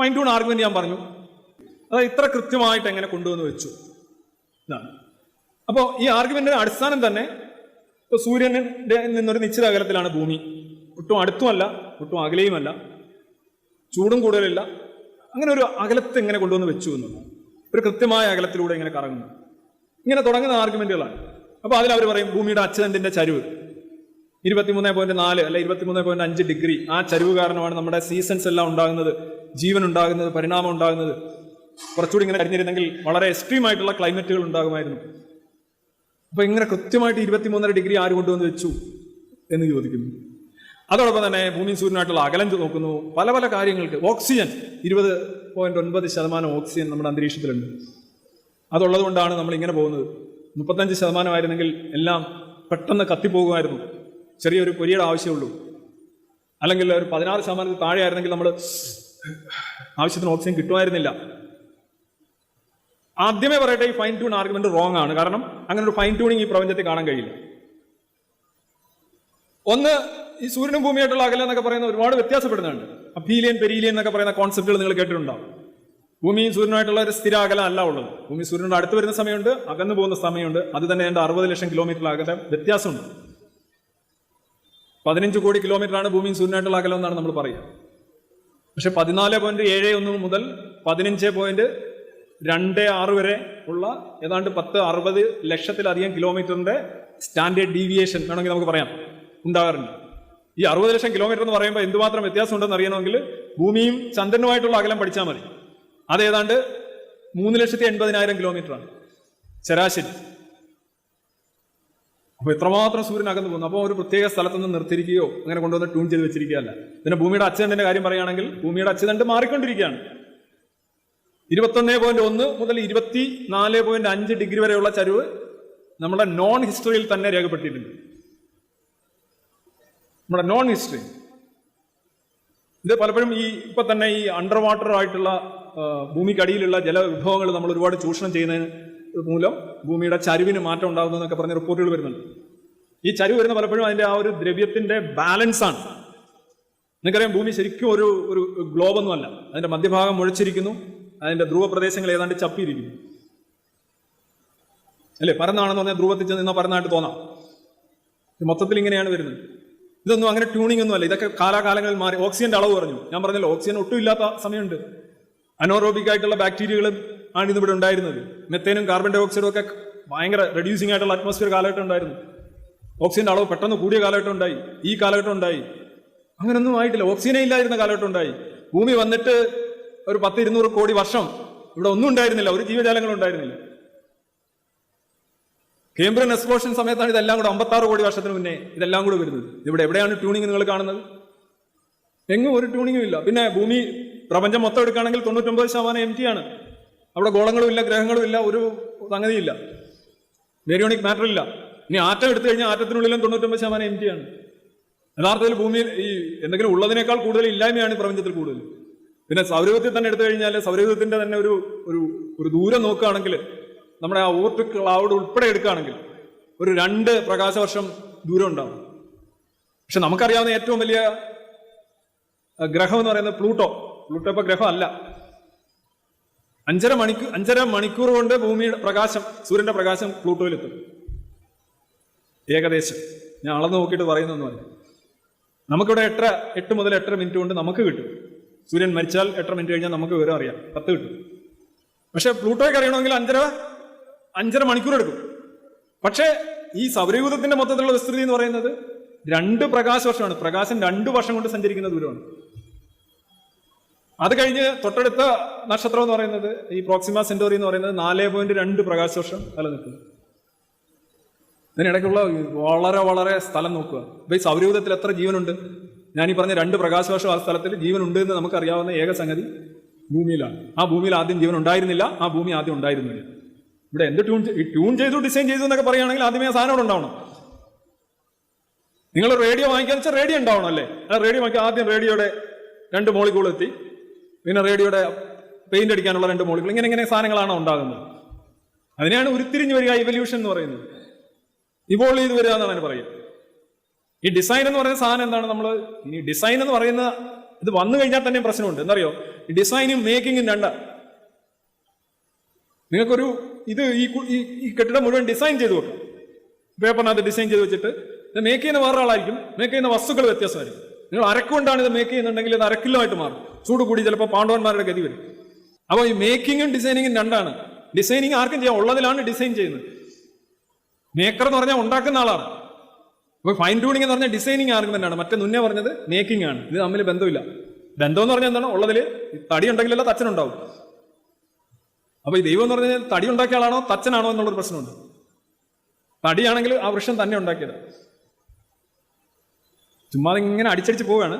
Fine tune argument ഞാൻ പറഞ്ഞു. അത് ഇത്ര കൃത്യമായിട്ട് എങ്ങനെ കൊണ്ടുവന്ന് വെച്ചു? ഇതാണ്. അപ്പോൾ ഈ ആർഗ്യുമെന്റിന്റെ അടിസ്ഥാനം തന്നെ ഇപ്പൊ സൂര്യനിന്റെ നിന്നൊരു നിശ്ചിത അകലത്തിലാണ് ഭൂമി. ഒട്ടും അടുത്തുമല്ല ഒട്ടും അകലെയുമല്ല ചൂടും കൂടുതലില്ല. അങ്ങനെ ഒരു അകലത്ത് എങ്ങനെ കൊണ്ടുവന്ന് വെച്ചു എന്നുള്ളത്. ഒരു കൃത്യമായ അകലത്തിലൂടെ ഇങ്ങനെ കറങ്ങുന്നു. ഇങ്ങനെ തുടങ്ങുന്ന ആർഗ്യുമെന്റുകളാണ് അപ്പോൾ അതിൽ അവർ പറയും ഭൂമിയുടെ അച്ഛനന്തിന്റെ ചരിവ്? ഇരുപത്തിമൂന്ന് പോയിന്റ് നാല് അല്ലെ ഇരുപത്തിമൂന്ന് പോയിന്റ് അഞ്ച് ഡിഗ്രി ആ ചരിവ് കാരണമാണ് നമ്മുടെ സീസൺസ് എല്ലാം ഉണ്ടാകുന്നത് ജീവൻ ഉണ്ടാകുന്നത് പരിണാമം ഉണ്ടാകുന്നത്. കുറച്ചുകൂടി ഇങ്ങനെ കഴിഞ്ഞിരുന്നെങ്കിൽ വളരെ എക്സ്ട്രീം ആയിട്ടുള്ള ക്ലൈമറ്റുകൾ ഉണ്ടാകുമായിരുന്നു. അപ്പൊ ഇങ്ങനെ കൃത്യമായിട്ട് ഇരുപത്തിമൂന്നര ഡിഗ്രി ആര് കൊണ്ടുവന്ന് വെച്ചു എന്ന് ചോദിക്കുന്നു. അതോടൊപ്പം തന്നെ ഭൂമി സൂര്യനായിട്ടുള്ള അകലം നോക്കുന്നു. പല പല കാര്യങ്ങൾക്ക് ഓക്സിജൻ ഇരുപത് പോയിന്റ് ഒൻപത് ശതമാനം ഓക്സിജൻ നമ്മുടെ അന്തരീക്ഷത്തിലുണ്ട്. അതുള്ളത് കൊണ്ടാണ് നമ്മൾ ഇങ്ങനെ പോകുന്നത്. മുപ്പത്തഞ്ച് ശതമാനമായിരുന്നെങ്കിൽ എല്ലാം പെട്ടെന്ന് കത്തിപ്പോകുമായിരുന്നു. ചെറിയൊരു പൊരിയുടെ ആവശ്യമുള്ളൂ. അല്ലെങ്കിൽ ഒരു പതിനാറ് ശതമാനത്തിൽ താഴെ ആയിരുന്നെങ്കിൽ നമ്മൾ ആവശ്യത്തിന് ഓപ്ഷൻ കിട്ടുമായിരുന്നില്ല. ആദ്യമേ പറയട്ടെ ഈ ഫൈൻ ട്യൂൺ ആർഗ്യുമെന്റ് റോങ് ആണ്. കാരണം അങ്ങനെ ഒരു ഫൈൻ ട്യൂണിങ് ഈ പ്രപഞ്ചത്തിൽ കാണാൻ കഴിയില്ല. ഒന്ന് ഈ സൂര്യനും ഭൂമിയായിട്ടുള്ള അകലം എന്നൊക്കെ പറയുന്ന ഒരുപാട് വ്യത്യാസപ്പെടുന്നുണ്ട്. അഭീലിയൻ പെരീലിയൻ എന്നൊക്കെ പറയുന്ന കോൺസെപ്റ്റുകൾ നിങ്ങൾ കേട്ടിട്ടുണ്ടാവും. ഭൂമിയും സൂര്യനുമായിട്ടുള്ള ഒരു സ്ഥിര അകലം അല്ല ഉള്ളത്. ഭൂമി സൂര്യനോട് അടുത്ത് വരുന്ന സമയമുണ്ട് അകന്നു പോകുന്ന സമയമുണ്ട്. അത് തന്നെ ഏതാണ്ട് അറുപത് ലക്ഷം കിലോമീറ്റർ അകലം വ്യത്യാസമുണ്ട്. പതിനഞ്ച് കോടി കിലോമീറ്ററാണ് ഭൂമിയും സൂര്യനായിട്ടുള്ള അകലം എന്നാണ് നമ്മൾ പറയുക. പക്ഷെ പതിനാല് പോയിന്റ് ഏഴ് ഒന്ന് മുതൽ പതിനഞ്ച് പോയിന്റ് രണ്ട് ആറ് വരെ ഉള്ള ഏതാണ്ട് പത്ത് അറുപത് ലക്ഷത്തിലധികം കിലോമീറ്ററിന്റെ സ്റ്റാൻഡേർഡ് ഡീവിയേഷൻ വേണമെങ്കിൽ നമുക്ക് പറയാം. ഉണ്ടാകാറുണ്ട്. ഈ അറുപത് ലക്ഷം കിലോമീറ്റർ എന്ന് പറയുമ്പോൾ എന്തുമാത്രം വ്യത്യാസം ഉണ്ടെന്ന് അറിയണമെങ്കിൽ ഭൂമിയും ചന്ദ്രനുമായിട്ടുള്ള അകലം പഠിച്ചാൽ മതി. അത് ഏതാണ്ട് മൂന്ന് ലക്ഷത്തി എൺപതിനായിരം കിലോമീറ്ററാണ്. ശരാശരി. അപ്പൊ എത്രമാത്രം സൂര്യൻ പോകുന്നു. അപ്പോൾ ഒരു പ്രത്യേക സ്ഥലത്ത് നിന്ന് നിർത്തിയിരിക്കുകയോ അങ്ങനെ കൊണ്ടുവന്ന് ട്യൂൺ ചെയ്ത് വെച്ചിരിക്കുകയല്ല. പിന്നെ ഭൂമിയുടെ അച്ചുതണ്ടിന്റെ കാര്യം പറയുകയാണെങ്കിൽ ഭൂമിയുടെ അച്ചുതണ്ട് മാറിക്കൊണ്ടിരിക്കുകയാണ്. ഇരുപത്തൊന്ന് പോയിന്റ് ഒന്ന് മുതൽ ഇരുപത്തി നാല് പോയിന്റ് അഞ്ച് ഡിഗ്രി വരെയുള്ള ചരിവ് നമ്മുടെ നോൺ ഹിസ്റ്ററിയിൽ തന്നെ രേഖപ്പെട്ടിട്ടുണ്ട് നമ്മുടെ നോൺ ഹിസ്റ്ററി ഇത് പലപ്പോഴും ഈ ഇപ്പൊ തന്നെ ഈ അണ്ടർ വാട്ടർ ആയിട്ടുള്ള ഭൂമിക്കടിയിലുള്ള ജലവിഭവങ്ങൾ നമ്മൾ ഒരുപാട് ചൂഷണം ചെയ്യുന്നതിന് മൂലം ഭൂമിയുടെ ചരിവിന് മാറ്റം ഉണ്ടാകുന്നു എന്നൊക്കെ പറഞ്ഞ റിപ്പോർട്ടുകൾ വരുന്നുണ്ട്. ഈ ചരിവ് വരുന്ന പലപ്പോഴും അതിന്റെ ആ ഒരു ദ്രവ്യത്തിന്റെ ബാലൻസ് ആണ്. നിങ്ങൾക്കറിയാം ഭൂമി ശരിക്കും ഒരു ഒരു ഗ്ലോബൊന്നും അല്ല. അതിന്റെ മധ്യഭാഗം മുഴച്ചിരിക്കുന്നു. അതിന്റെ ധ്രുവ പ്രദേശങ്ങൾ ഏതാണ്ട് ചപ്പിയിരിക്കുന്നു. അല്ലേ? പരന്നാണെന്ന് പറഞ്ഞാൽ ധ്രുവത്തിൽ ചെന്ന് പരന്നായിട്ട് തോന്നാം. മൊത്തത്തിൽ ഇങ്ങനെയാണ് വരുന്നത്. ഇതൊന്നും അങ്ങനെ ട്യൂണിംഗ് ഒന്നും അല്ല. ഇതൊക്കെ കാലാകാലങ്ങളിൽ മാറി. ഓക്സിജന്റെ അളവ് പറഞ്ഞു ഞാൻ പറഞ്ഞല്ലോ ഓക്സിജൻ ഒട്ടും ഇല്ലാത്ത സമയമുണ്ട്. അനോറോബിക് ആയിട്ടുള്ള ബാക്ടീരിയകളും ആണ് ഇന്ന് ഇവിടെ ഉണ്ടായിരുന്നത് മെത്തേനും കാർബൺ ഡൈ ഓക്സൈഡും ഒക്കെ ഭയങ്കര റെഡ്യൂസിംഗ് ആയിട്ടുള്ള അറ്റ്മോസ്ഫിയർ കാലഘട്ടം ഉണ്ടായിരുന്നു. ഓക്സിജന്റെ അളവ് പെട്ടെന്ന് കൂടിയ കാലഘട്ടം ഉണ്ടായി. ഈ കാലഘട്ടം ഉണ്ടായി. അങ്ങനൊന്നും ആയിട്ടില്ല. ഓക്സിജനെ ഇല്ലായിരുന്ന കാലഘട്ടം ഉണ്ടായി. ഭൂമി വന്നിട്ട് ഒരു പത്ത് ഇരുന്നൂറ് കോടി വർഷം ഇവിടെ ഒന്നും ഉണ്ടായിരുന്നില്ല. ഒരു ജീവജാലങ്ങളും ഉണ്ടായിരുന്നില്ല. കേംബ്രിയൻ എക്സ്പ്ലോഷൻ സമയത്താണ് ഇതെല്ലാം കൂടെ അമ്പത്താറ് കോടി വർഷത്തിന് മുന്നേ ഇതെല്ലാം കൂടെ വരുന്നത്. ഇവിടെ എവിടെയാണ് ട്യൂണിങ് നിങ്ങൾ കാണുന്നത്? എങ്ങും ഒരു ട്യൂണിങ്ങും ഇല്ല. പിന്നെ ഭൂമി പ്രപഞ്ചം മൊത്തം എടുക്കുകയാണെങ്കിൽ തൊണ്ണൂറ്റൊമ്പത് ശതമാനം എം ടി ആണ്. അവിടെ ഗോളങ്ങളും ഇല്ല ഗ്രഹങ്ങളും ഇല്ല ഒരു സംഗതിയില്ല. വേരിയോണിക് മാറ്റർ ഇല്ല. ഇനി ആറ്റം എടുത്തു കഴിഞ്ഞാൽ ആറ്റത്തിനുള്ളിലും തൊണ്ണൂറ്റൊമ്പത് ശതമാനം എം ടിയാണ് യഥാർത്ഥത്തിൽ ഭൂമിയിൽ ഈ എന്തെങ്കിലും ഉള്ളതിനേക്കാൾ കൂടുതൽ ഇല്ലായ്മയാണ് പ്രപഞ്ചത്തിൽ കൂടുതൽ. പിന്നെ സൗരയൂഥത്തിൽ തന്നെ എടുത്തു കഴിഞ്ഞാൽ സൗരയൂഥത്തിന്റെ തന്നെ ഒരു ഒരു ഒരു ദൂരം നോക്കുകയാണെങ്കിൽ നമ്മുടെ ആ ഓർട്ട് ക്ലൗഡ് ഉൾപ്പെടെ എടുക്കുകയാണെങ്കിൽ ഒരു രണ്ട് പ്രകാശവർഷം ദൂരം ഉണ്ടാവും. പക്ഷെ നമുക്കറിയാവുന്ന ഏറ്റവും വലിയ ഗ്രഹം എന്ന് പറയുന്നത് പ്ലൂട്ടോ. പ്ലൂട്ടോ ഇപ്പൊ ഗ്രഹമല്ല. അഞ്ചര മണിക്കൂർ അഞ്ചര മണിക്കൂർ കൊണ്ട് ഭൂമിയുടെ പ്രകാശം സൂര്യന്റെ പ്രകാശം പ്ലൂട്ടോയിലെത്തും. ഏകദേശം. ഞാൻ അളന്ന് നോക്കിയിട്ട് പറയുന്നൊന്നുമല്ല നമുക്കിവിടെ എട്ടര എട്ട് മുതൽ എട്ടര മിനിറ്റ് കൊണ്ട് നമുക്ക് കിട്ടും. സൂര്യൻ മരിച്ചാൽ എട്ടര മിനിറ്റ് കഴിഞ്ഞാൽ നമുക്ക് വിവരം അറിയാം. പത്ത് കിട്ടും. പക്ഷെ പ്ലൂട്ടോയ്ക്ക് അറിയണമെങ്കിൽ അഞ്ചര അഞ്ചര മണിക്കൂർ എടുക്കും. പക്ഷേ ഈ സൗരയൂഥത്തിന്റെ മൊത്തത്തിലുള്ള വിസ്തൃതി എന്ന് പറയുന്നത് രണ്ട് പ്രകാശ വർഷമാണ് പ്രകാശം രണ്ട് വർഷം കൊണ്ട് സഞ്ചരിക്കുന്ന ദൂരമാണ്. അത് കഴിഞ്ഞ് തൊട്ടടുത്ത നക്ഷത്രം എന്ന് പറയുന്നത് ഈ പ്രോക്സിമ സെന്റോറി എന്ന് പറയുന്നത് നാല് പോയിന്റ് രണ്ട് പ്രകാശ വർഷം നിലനിൽക്കുന്നു ഇതിനിടയ്ക്കുള്ള വളരെ വളരെ സ്ഥലം നോക്കുക. ഇപ്പൊ ഈ സൗരയൂഥത്തിൽ എത്ര ജീവനുണ്ട്? ഞാൻ ഈ പറഞ്ഞ രണ്ട് പ്രകാശവർഷം ആ സ്ഥലത്തിൽ ജീവൻ ഉണ്ട് എന്ന് നമുക്കറിയാവുന്ന ഏക സംഗതി ഭൂമിയിലാണ്. ആ ഭൂമിയിൽ ആദ്യം ജീവൻ ഉണ്ടായിരുന്നില്ല ആ ഭൂമി ആദ്യം ഉണ്ടായിരുന്നില്ല. ഇവിടെ എന്ത് ട്യൂൺ ട്യൂൺ ചെയ്തു ഡിസൈൻ ചെയ്തു എന്നൊക്കെ പറയുകയാണെങ്കിൽ ആദ്യമേ ആ സാധനം ഉണ്ടാവണം. നിങ്ങൾ റേഡിയോ വാങ്ങിക്കാന്ന് വെച്ചാൽ റേഡിയോ ഉണ്ടാവണം അല്ലേ? ആ റേഡിയോ വാങ്ങിക്കാൻ ആദ്യം റേഡിയോയുടെ രണ്ട് മോളിക്കൂൾ എത്തി. പിന്നെ റേഡിയോയുടെ പെയിന്റ് അടിക്കാനുള്ള രണ്ട് മോളിക്കൂൾ ഇങ്ങനെ ഇങ്ങനെ സാധനങ്ങളാണ് ഉണ്ടാകുന്നത്. അതിനെയാണ് ഉരുത്തിരിഞ്ഞു വരിക ഇവല്യൂഷൻ എന്ന് പറയുന്നത്. ഇവോൾവ് ചെയ്ത് വരിക എന്നാണ് അതിന് പറയുക. ഈ ഡിസൈൻ എന്ന് പറയുന്ന സാധനം എന്താണ്? നമ്മൾ ഇനി ഡിസൈൻ എന്ന് പറയുന്ന ഇത് വന്നു കഴിഞ്ഞാൽ തന്നെ പ്രശ്നമുണ്ട്. എന്തറിയോ ഡിസൈനും മേക്കിങ്ങും രണ്ട. നിങ്ങൾക്കൊരു ഇത് ഈ ഈ ഈ കെട്ടിടം മുഴുവൻ ഡിസൈൻ ചെയ്ത് വെക്കാം. പേപ്പറിനകത്ത് ഡിസൈൻ ചെയ്ത് വെച്ചിട്ട് ഇത് മേക്ക് ചെയ്യുന്ന വേറൊരാളായിരിക്കും. മേക്ക് ചെയ്യുന്ന വസ്തുക്കൾ വ്യത്യാസമായിരിക്കും. നിങ്ങൾ അരക്കുകൊണ്ടാണ് ഇത് മേക്ക് ചെയ്യുന്നുണ്ടെങ്കിൽ ഇത് അരക്കിലോ ആയിട്ട് മാറും. ചൂട് കൂടി ചിലപ്പോൾ പാണ്ഡവന്മാരുടെ ഗതി വരും. അപ്പോൾ ഈ മേക്കിങ്ങും ഡിസൈനിങ്ങും രണ്ടാണ്. ഡിസൈനിങ് ആർക്കും ചെയ്യാം ഉള്ളതിലാണ് ഡിസൈൻ ചെയ്യുന്നത്. മേക്കർ എന്ന് പറഞ്ഞാൽ ഉണ്ടാക്കുന്ന ആളാണ്. അപ്പോൾ ഫൈൻ ട്യൂണിംഗ് എന്ന് പറഞ്ഞാൽ ഡിസൈനിങ് ആർക്കും തന്നെയാണ് മറ്റേ മുന്നേ പറഞ്ഞത് മേക്കിംഗ് ആണ്. ഇത് തമ്മിൽ ബന്ധമില്ല. ബന്ധം എന്ന് പറഞ്ഞാൽ എന്താണ്? ഉള്ളതിൽ തടി ഉണ്ടെങ്കിലല്ല തച്ചനുണ്ടാവും അപ്പൊ ഈ ദൈവം എന്ന് പറഞ്ഞാൽ തടി ഉണ്ടാക്കിയ ആളാണോ തച്ചനാണോ എന്നുള്ളൊരു പ്രശ്നമുണ്ട്. തടിയാണെങ്കിൽ ആ വൃക്ഷം തന്നെ ഉണ്ടാക്കിയത്. ചുമ്മാ ഇങ്ങനെ അടിച്ചടിച്ച് പോവുകയാണ്